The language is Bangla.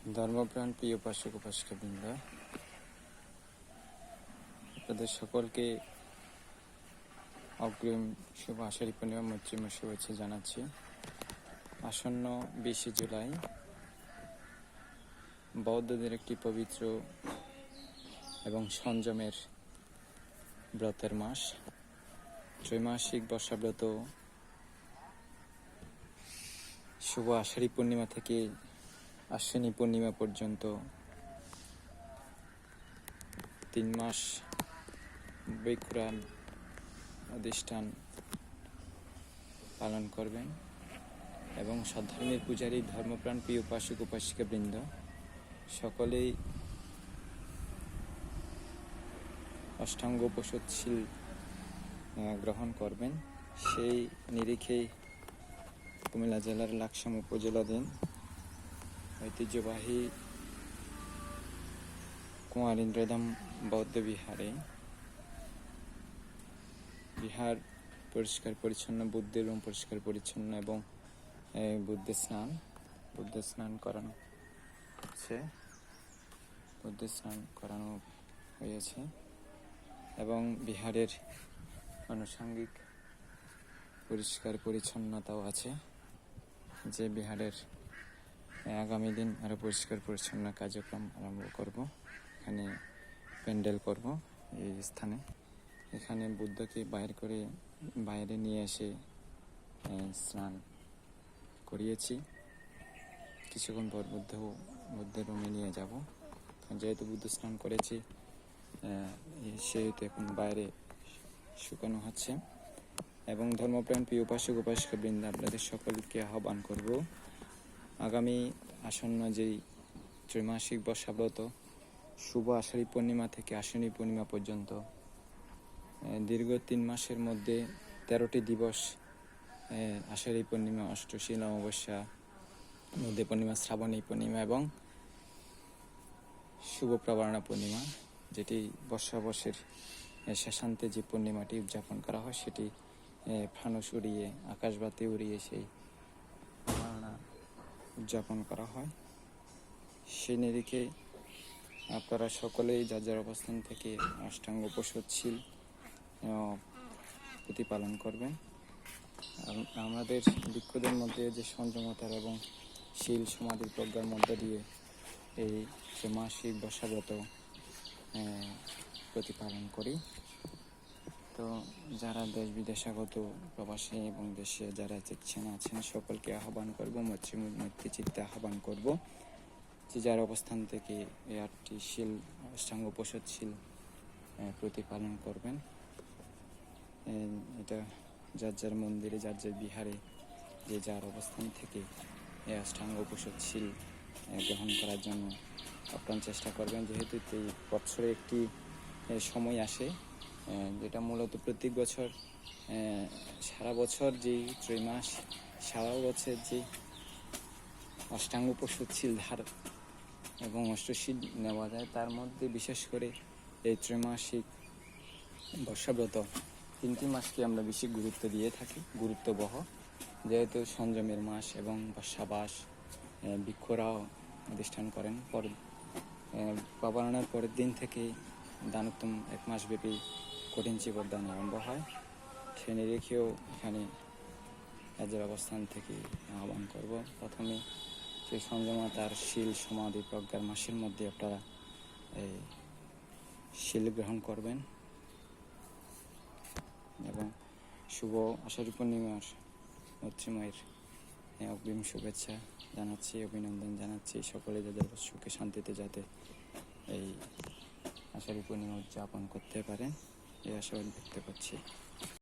ধর্মপ্রাণ প্রিয় উপাসক উপাসিকা বৃন্দ আপনাদের সকলকে অগ্রিম শুভ আষাঢ়ী পূর্ণিমা মৈত্রীমা শুভেচ্ছা জানাচ্ছি। আসন্ন বিশে জুলাই বৌদ্ধদের একটি পবিত্র এবং সংযমের ব্রতের মাস। ত্রৈমাসিক বর্ষাব্রত শুভ আষাঢ়ী পূর্ণিমা থেকে আশ্বিনী পূর্ণিমা পর্যন্ত। তিন মাস বৈকুরান অধিষ্ঠান পালন করবেন এবং সদ্ধর্মের পূজারী ধর্মপ্রাণ প্রিয় উপাসক, উপাসিকা বৃন্দ, সকলেই অষ্টাঙ্গ উপসৎশীল গ্রহণ করবেন। সেই নিরিখেই কুমিল্লা জেলার লাকসাম উপজেলাধীন ঐতিহ্যবাহী কুমারীন্দ্রধাম বৌদ্ধ বিহারে। বিহার পরিষ্কার পরিচ্ছন্ন বুদ্ধের রুম পরিষ্কার পরিচ্ছন্ন এবং বুদ্ধের স্নান বুদ্ধের স্নান করানো হচ্ছে। বুদ্ধের স্নান করানো হয়েছে এবং বিহারের আনুষঙ্গিক পরিষ্কার পরিচ্ছন্নতাও আছে। যে বিহারের আগামী দিন আরও পরিষ্কার পরিচ্ছন্ন কার্যক্রম আরম্ভ করব। এখানে প্যান্ডেল করব এই স্থানে। এখানে বুদ্ধকে বাইর করে বাইরে নিয়ে এসে স্নান করিয়েছি। কিছুক্ষণ পর বুদ্ধ, বুদ্ধের রুমে নিয়ে যাব। যেহেতু বুদ্ধ স্নান করেছি সেহেতু এখন বাইরে শুকানো হচ্ছে। এবং ধর্মপ্রাণ প্রিয় উপাসক উপাসক বৃন্দ, আপনাদের সকলকে আহ্বান করব আগামী আসন্ন যেই ত্রৈমাসিক বর্ষাব্রত, শুভ আষাঢ়ী পূর্ণিমা থেকে আশ্বিনী পূর্ণিমা পর্যন্ত দীর্ঘ তিন মাসের মধ্যে তেরোটি দিবস আষাঢ়ী পূর্ণিমা, অষ্টশী অমাবস্যা মধ্যে পূর্ণিমা, শ্রাবণী পূর্ণিমা এবং শুভ প্রবারণা পূর্ণিমা, যেটি বর্ষাবর্ষের শেষান্তে যে পূর্ণিমাটি উদযাপন করা হয়, সেটি ফানুস উড়িয়ে, আকাশবাতি উড়িয়ে সেই উদযাপন করা হয়। সেই নিরিখে আপনারা সকলেই যার যার অবস্থান থেকে অষ্টাঙ্গ আহ, প্রতিপালন করবেন। আমাদের বৃক্ষদের মধ্যে যে সংযমতার এবং শীল সমাধির প্রজ্ঞার মধ্য দিয়ে এই যে মাসিক বসাগত প্রতিপালন করি। তো যারা দেশ বিদেশাগত প্রবাসী এবং দেশে যারা দেখছেন আছেন সকলকে আহ্বান করব, মৈত্রী চিত্তে আহ্বান করব যে যার অবস্থান থেকে এই আটটি শিল, অষ্টাঙ্গ উপসৎশীল প্রতিপালন করবেন। এটা যার যার মন্দিরে, যার যার বিহারে যে যার অবস্থান থেকে এই অষ্টাঙ্গ উপসৎশীল গ্রহণ করার জন্য আপ্রাণ চেষ্টা করবেন। যেহেতু এই বছরে একটি সময় আসে যেটা মূলত প্রত্যেক বছর সারা বছর যে ত্রৈমাস, সারা বছর যে অষ্টাঙ্গ উপসৎশীল ধার এবং অষ্টশীল নেওয়া যায়, তার মধ্যে বিশেষ করে এই ত্রৈমাসিক বর্ষাব্রত তিনটি মাসকে আমরা বেশি গুরুত্ব দিয়ে থাকি, গুরুত্ববহ। যেহেতু সংযমের মাস এবং বর্ষাবাস বৃক্ষরাও অধিষ্ঠান করেন। পর পাবানার পরের দিন থেকে দানোত্তম এক মাস ব্যাপী কঠিন চিবরদান আরম্ভ হয়। সে নিরিখেও এখানে রাজ্যের অবস্থান থেকে আহ্বান করব। প্রথমে সেই সংযমতার শিল সমাধি প্রজ্ঞার মাসের মধ্যে আপনারা এই শিল গ্রহণ করবেন। এবং শুভ আষাঢ়ী পূর্ণিমার মৈত্রীময়ের অগ্রিম শুভেচ্ছা জানাচ্ছি, অভিনন্দন জানাচ্ছি। সকলে যাদের সুখে শান্তিতে যাতে এই আষাঢ়ী পূর্ণিমা উদযাপন করতে পারেন। এই আশাবাদ দেখতে করছি